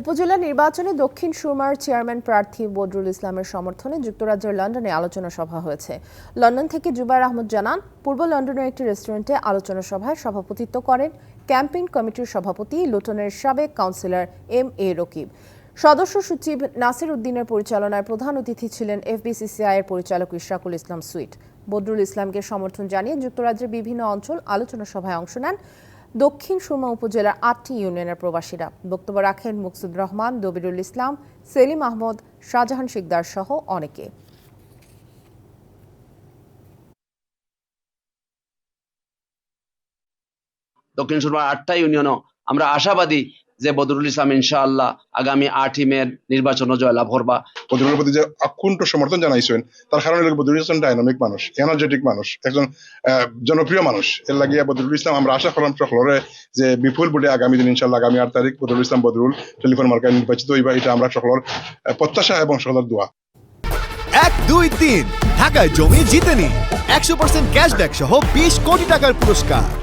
উপজেলা নির্বাচনে দক্ষিণ সুরমার চেয়ারম্যান প্রার্থী বদরুল ইসলামের সমর্থনে যুক্তরাজ্যের লন্ডনে আলোচনা সভা হয়েছে। লন্ডন থেকে জুবাইর আহমদ জানান, পূর্ব লন্ডনের একটি রেস্টুরেন্টে আলোচনা সভায় সভাপতিত্ব করেন ক্যাম্পেইন কমিটির সভাপতি লুটনের সাবেক কাউন্সিলর এম এ রকিব। সদস্য সচিব নাসির উদ্দিনের পরিচালনায় প্রধান অতিথি ছিলেন এফবিসিসিআই এর পরিচালক ইশরাকুল ইসলাম সুইট। বদরুল ইসলামকে সমর্থন জানিয়ে যুক্তরাজ্যের বিভিন্ন অঞ্চল আলোচনা সভায় অংশ নেন। দক্ষিণ সুরমা উপজেলার আটটি ইউনিয়নের প্রবাসীরা। বক্তব্য রাখেন মুকসুদ রহমান, দবিরুল ইসলাম, সেলিম আহমদ, শাহজাহান শিকদার সহ অনেকে। দক্ষিণ সুরমা আটটা ইউনিয়নও আমরা আশাবাদী যে বদরুল ইসলাম ইনশাআল্লাহ আগামী আটই মের নির্বাচন জয়লাভ করবা। বদরুলের প্রতি যে অকুণ্ঠ সমর্থন জানাইছেন তার কারণে বদরুল ইসলাম ডাইনামিক মানুষ এনার্জেটিক মানুষ একজন আহ, জনপ্রিয় মানুষ। এর লাগিয়া বদরুল ইসলাম আমরা আশা করলাম সকলরে যে বিপুল ভোটে আগামী দিন ইনশাল্লাহ আগামী আট তারিখ বদরুল ইসলাম বদরুল টেলিফোন মার্কায় নির্বাচিত হইবা এটা আমরা সকলের প্রত্যাশা এবং সকলের দোয়া। এক দুই তিন ঢাকায় জমি জিতেনি। একশো পার্সেন্ট ক্যাশব্যাক সহ বিশ কোটি টাকার পুরস্কার।